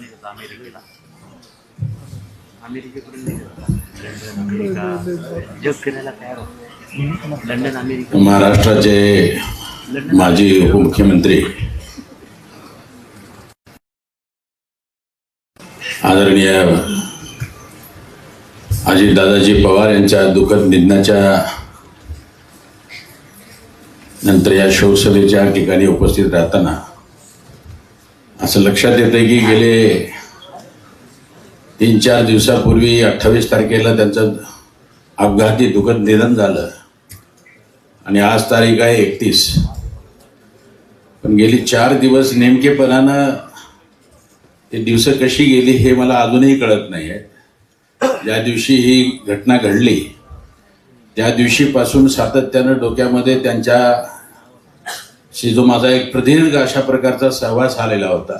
निघत अमेरिकेला. अमेरिकेकडून निघत लंडन अमेरिका जग फिरायला तयार होतं लंडन अमेरिका. महाराष्ट्राचे माजी उपमुख्यमंत्री आदरणीय अजितदादाजी पवार यांच्या दुःखद निधनाच्या नंतर या शोकसभेच्या ठिकाणी उपस्थित राहताना असं लक्षात येतं की गेले तीन चार दिवसापूर्वी अठ्ठावीस तारखेला त्यांचं अपघाती दुखद निधन झालं. आणि आज तारीख आहे एकतीस. पण गेली चार दिवस नेमकेपणानं ते दिवस कशी गेली हे मला अजूनही कळत नाही आहे ज्या दिवशी ही घटना घडली त्या दिवशीपासून सातत्यानं डोक्यामध्ये त्यांच्या शी जो माझा एक प्रदीर्घ अशा प्रकारचा सहवास आलेला होता.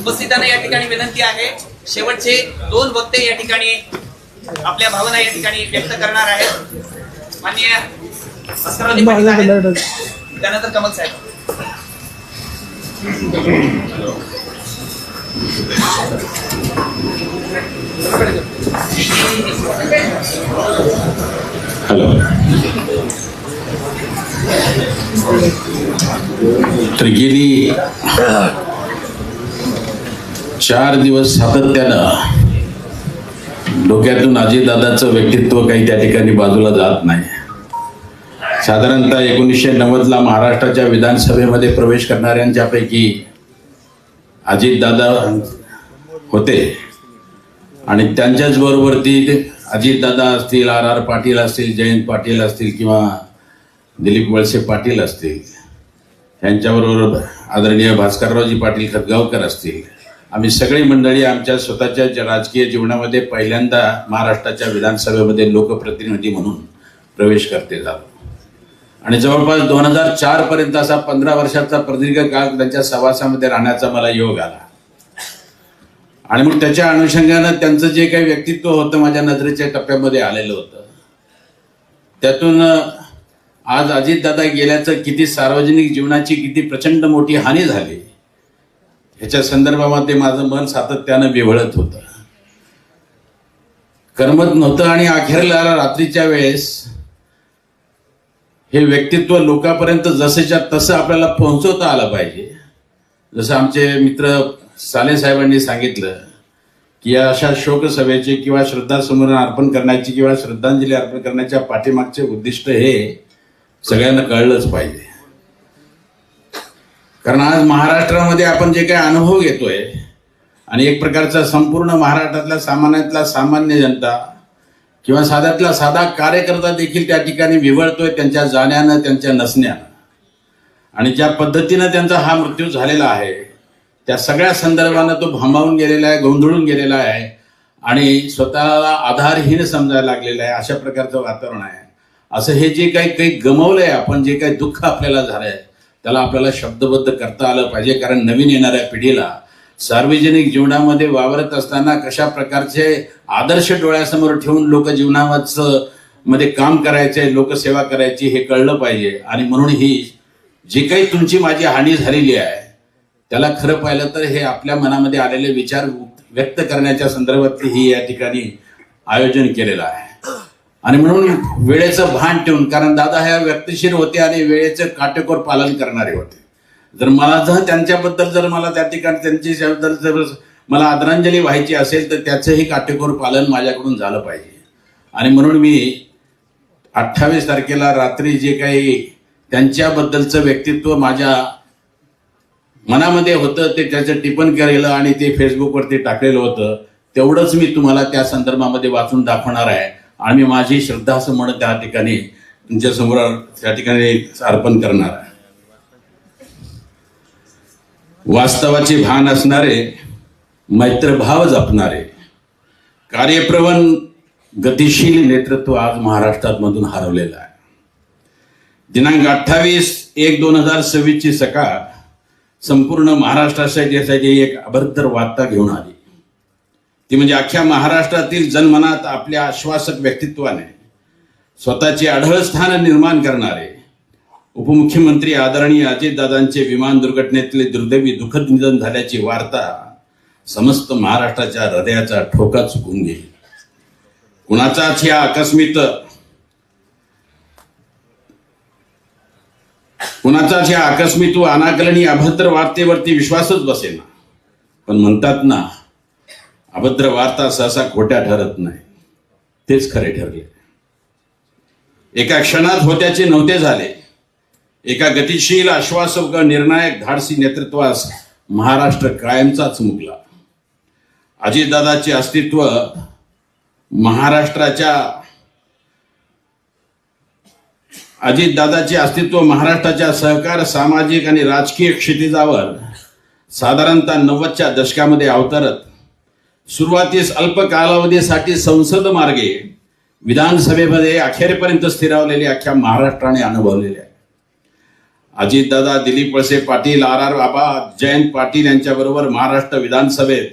उपस्थितांना या ठिकाणी विनंती आहे. शेवटचे दोन वक्ते या ठिकाणी आपल्या भावना या ठिकाणी व्यक्त करणार आहेत. माननीय त्यानंतर कमल साहेब. हॅलो तर गेली चार दिवस सातत्यानं डोक्यातून अजितदादाचं व्यक्तित्व काही त्या ठिकाणी बाजूला जात नाही. साधारणतः एकोणीसशे नव्वदला महाराष्ट्राच्या विधानसभेमध्ये प्रवेश करणाऱ्यांच्यापैकी अजितदादा होते. आणि त्यांच्याच बरोबर ती अजितदादा असतील आर आर पाटील असतील जयंत पाटील असतील किंवा दिलीप वळसे पाटील असतील. यांच्याबरोबर आदरणीय भास्कररावजी पाटील खतगावकर असतील. आम्ही सगळी मंडळी आमच्या स्वतःच्या ज- राजकीय जीवनामध्ये पहिल्यांदा महाराष्ट्राच्या विधानसभेमध्ये लोकप्रतिनिधी म्हणून प्रवेश करते झालो आणि जवळपास दोन हजार चार पर्यंत असा पंधरा वर्षाचा प्रदीर्घ काळ त्यांच्या सहवासामध्ये राहण्याचा मला योग आला. आणि मग त्याच्या अनुषंगानं त्यांचं जे काही व्यक्तित्व होतं माझ्या नजरेच्या टप्प्यामध्ये आलेलं होतं. त्यातून आज अजितदादा गेल्याचं किती सार्वजनिक जीवनाची किती प्रचंड मोठी हानी झाली ह्याच्या संदर्भामध्ये माझं मन सातत्यानं बिवळत होतं. करमत नव्हतं आणि अखेरला रात्रीच्या वेळेस हे व्यक्तित्व लोकांपर्यंत जसेच्या तसं आपल्याला पोहोचवता आलं पाहिजे. जसं आमचे मित्र साले साहेबांनी सांगितलं की या अशा शोकसभेचे किंवा श्रद्धासमोर अर्पण करण्याची किंवा श्रद्धांजली अर्पण करण्याच्या पाठीमागचे उद्दिष्ट हे सगळ्यांना कळलंच पाहिजे. कारण आज महाराष्ट्रामध्ये आपण जे काही अनुभव घेतोय आणि एक प्रकारचा संपूर्ण महाराष्ट्रातल्या सामान्यातला सामान्य जनता किंवा साध्यातला साधा कार्यकर्ता देखील त्या ठिकाणी विवळतोय त्यांच्या जाण्यानं त्यांच्या नसण्यानं. आणि ज्या पद्धतीनं त्यांचा हा मृत्यू झालेला आहे त्या सगळ्या संदर्भानं तो भांबावून गेलेला आहे गोंधळून गेलेला आहे आणि स्वतःला आधारहीन समजायला लागलेला आहे अशा प्रकारचं वातावरण आहे. असं हे जे काही काही गमवलंय आपण जे काही दुःख आपल्याला झालंय त्याला आपल्याला शब्दबद्ध करता आलं पाहिजे कारण नवीन येणाऱ्या पिढीला सार्वजनिक जीवनामध्ये वावरत असताना कशा प्रकारचे आदर्श डोळ्यासमोर ठेवून लोक जीवनाचं मध्ये काम करायचे लोकसेवा करायची हे कळलं पाहिजे. आणि म्हणून ही जी काही तुमची माझी हानी झालेली आहे त्याला खरं पाहिलं तर हे आपल्या मनामध्ये आलेले विचार व्यक्त करण्याच्या संदर्भात ही या ठिकाणी आयोजन केलेलं आहे. आणि म्हणून वेळेचं भान ठेवून कारण दादा ह्या व्यक्तिशीर होते आणि वेळेचं काटेकोर पालन करणारे होते. जर मला जर त्यांच्याबद्दल जर मला त्या ठिकाणी त्यांच्याबद्दल जर मला आदरांजली व्हायची असेल तर त्याचंही काटेकोर पालन माझ्याकडून झालं पाहिजे. आणि म्हणून मी अठ्ठावीस तारखेला रात्री जे काही त्यांच्याबद्दलचं व्यक्तित्व माझ्या मनामध्ये होतं ते त्याचं टिपण केलेलं आणि ते फेसबुकवरती टाकलेलं होतं तेवढंच मी तुम्हाला त्या संदर्भामध्ये वाचून दाखवणार आहे. आणि मी माझी श्रद्धा असं म्हणत त्या ठिकाणी तुमच्यासमोर त्या ठिकाणी अर्पण करणार आहे. वास्तवाचे भान असणारे मैत्रभाव जपणारे. कार्यप्रवण गतिशील नेतृत्व आज महाराष्ट्रात मधून हरवलेलं आहे. दिनांक अठ्ठावीस एक दोन हजार सव्वीसची सकाळ संपूर्ण महाराष्ट्रासाठी यासाठी एक अभद्र वार्ता घेऊन आली. ती म्हणजे अख्ख्या महाराष्ट्रातील जनमनात आपल्या आश्वासक व्यक्तित्वाने स्वतःचे आढळ स्थान निर्माण करणारे उपमुख्यमंत्री आदरणीय अजितदादांचे विमान दुर्घटनेतले दुर्दैवी दुःखद निधन झाल्याची वार्ता समस्त महाराष्ट्राच्या हृदयाचा ठोका चुकून गेली. कुणाचाच या आकस्मित कुणाचाच या आकस्मित व अनाकलनी अभद्र वार्तेवरती विश्वासच बसेना. पण म्हणतात ना अभद्र वार्ता सहसा खोट्या ठरत नाही. तेच खरे ठरले. एका क्षणात होत्याचे नव्हते झाले. एका गतिशील आश्वासक व निर्णायक धाडसी नेतृत्वास महाराष्ट्र कायमचाच मुकला. अजितदादाचे अस्तित्व महाराष्ट्राच्या अजितदादाचे अस्तित्व महाराष्ट्राच्या सहकार सामाजिक आणि राजकीय क्षितिजावर साधारणतः नव्वदच्या दशकामध्ये अवतरत. सुरुवातीस अल्प कालावधीसाठी संसद मार्गे विधानसभेमध्ये अखेरपर्यंत स्थिरावलेली अख्ख्या महाराष्ट्राने अनुभवलेली आहे अजितदादा दिलीप वळसे पाटील आर आर बाबा जयंत पाटील यांच्याबरोबर महाराष्ट्र विधानसभेत.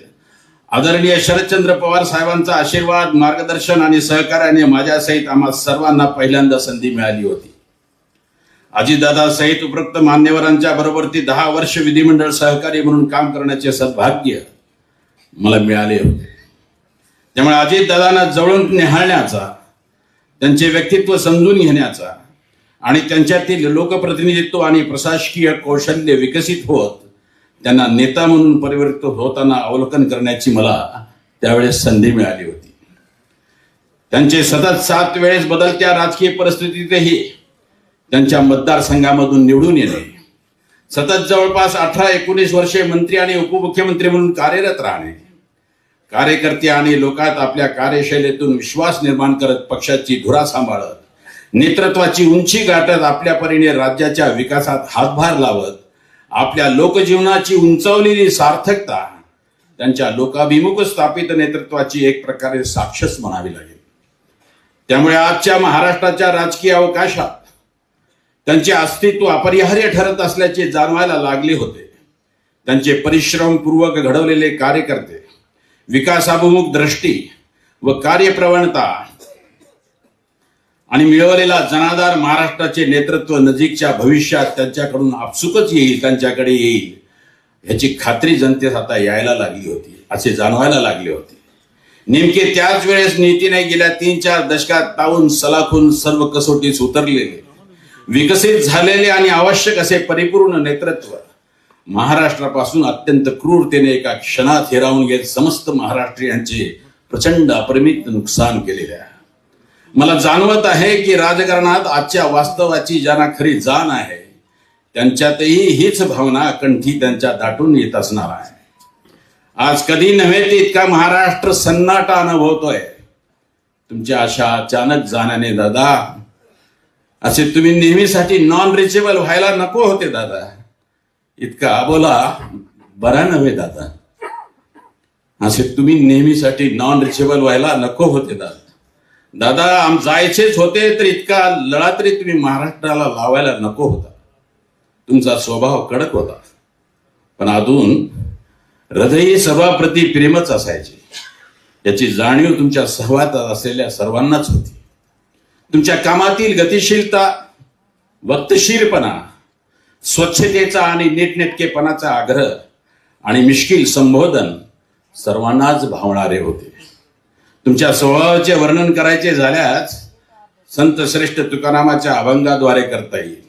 आदरणीय शरदचंद्र पवार साहेबांचा आशीर्वाद मार्गदर्शन आणि सहकार्याने माझ्यासहित आम्हा सर्वांना पहिल्यांदा संधी मिळाली होती. अजितदादा सहित उपरोक्त मान्यवरांच्या बरोबर ती दहा वर्ष विधिमंडळ सहकारी म्हणून काम करण्याचे सद्भाग्य मला मिळाले होते. त्यामुळे अजितदादांना जवळून निहाळण्याचा त्यांचे व्यक्तित्व समजून घेण्याचा आणि त्यांच्यातील लोकप्रतिनिधित्व आणि प्रशासकीय कौशल्य विकसित होत त्यांना नेता म्हणून परिवर्तित होताना अवलोकन करण्याची मला त्यावेळेस संधी मिळाली होती. त्यांचे सतत सात वेळेस बदलत्या राजकीय परिस्थितीतही त्यांच्या मतदारसंघामधून निवडून येणे सतत जवळपास अठरा एकोणीस वर्षे मंत्री आणि उपमुख्यमंत्री म्हणून कार्यरत राहणे कार्यकर्ते आणि लोकात आपल्या कार्यशैलीतून विश्वास निर्माण करत पक्षाची धुरा सांभाळत नेतृत्वाची उंची गाठत आपल्या परीने राज्याच्या विकासात हातभार लावत आपल्या लोकजीवनाची उंचावलेली सार्थकता त्यांच्या लोकाभिमुख स्थापित नेतृत्वाची एक प्रकारे साक्षस म्हणावी लागेल. त्यामुळे आजच्या महाराष्ट्राच्या राजकीय अवकाशात त्यांचे अस्तित्व अपरिहार्य ठरत असल्याचे जाणवायला लागले होते. त्यांचे परिश्रमपूर्वक घडवलेले कार्यकर्ते विकासाभिमुख दृष्टी व कार्यप्रवणता आणि मिळवलेला जनाधार महाराष्ट्राचे नेतृत्व नजीकच्या भविष्यात त्यांच्याकडून आपसुकच येईल त्यांच्याकडे येईल याची खात्री जनतेस आता यायला लागली होती असे जाणवायला लागले होते. नेमके त्याच वेळेस नीतीने गेल्या तीन चार दशकात तावून सलाखून सर्व कसोटीस उतरलेले विकसित झालेले आणि आवश्यक असे परिपूर्ण नेतृत्व महाराष्ट्रापासून अत्यंत क्रूरतेने एका क्षणात हिरावून घेत समस्त महाराष्ट्रीयांचे प्रचंड अपरिमित नुकसान केलेले आहे. मला जाणवत आहे की राजकारणात आजच्या वास्तवाची ज्यांना खरी जाण आहे त्यांच्यातही हीच भावना कंठी त्यांच्या दाटून येत असणार आहे. आज कधी नव्हे ते इतका महाराष्ट्र सन्नाटा अनुभवतोय तुमच्या अशा अचानक जाण्याने दादा असे तुम्ही नेहमीसाठी नॉन रिचेबल व्हायला नको होते दादा. इतका अबोला बरा नव्हे दादा. असे तुम्ही नेहमीसाठी नॉन रिचेबल व्हायला नको होते दादा. दादा आम जायचेच होते तर इतका लढा तरी तुम्ही महाराष्ट्राला लावायला नको होता. तुमचा स्वभाव कडक होता. पण अजून हृदय सभाप्रती प्रेमच असायचे. याची जाणीव तुमच्या सहवात असलेल्या सर्वांनाच होती. तुमच्या कामातील गतिशीलता वक्तशीरपणा स्वच्छतेचा आणि नीटनेटकेपणाचा आग्रह आणि मिश्किल संबोधन सर्वांनाच भावणारे होते. तुमच्या स्वभावाचे वर्णन करायचे झाल्यास संत श्रेष्ठ तुकारामाच्या अभंगाद्वारे करता येईल.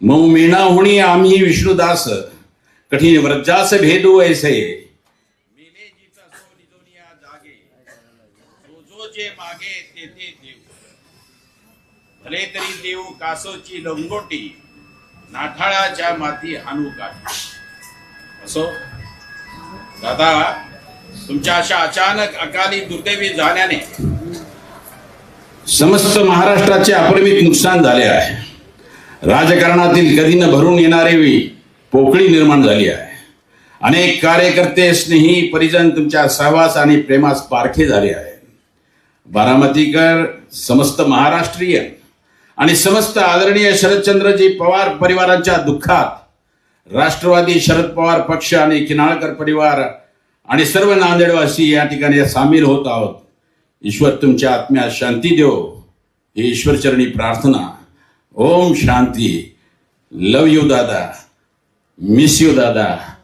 मऊ मीणा होणी आम्ही विष्णुदास कठीण व्रजास भेदू ऐसे. जागे जो जे मागे तेथे देऊ भले तरी देऊ कासोची लंगोटी नाठाळाच्या माती हानू काठी. असो? दादा तुमच्या अशा अचानक अकाली दुर्दैवी झाल्याने समस्त महाराष्ट्राचे अपरिमित नुकसान झाले आहे. राजकारणातील कधी न भरून येणारी पोकळी निर्माण झाली आहे. अनेक कार्यकर्ते स्नेही परिजन तुमच्या सहवास आणि प्रेमास पारखे झाले आहे बारामतीकर समस्त महाराष्ट्रीय आणि समस्त आदरणीय शरदचंद्रजी पवार परिवाराच्या दुःखात राष्ट्रवादी शरद पवार पक्ष आणि किनाळकर परिवार आणि सर्व नांदेडवासी या ठिकाणी सामील होत आहोत ईश्वर तुमच्या आत्म्यात शांती देव. ही ईश्वरचरणी प्रार्थना. ओम शांती. लव यू दादा. मिस यू दादा.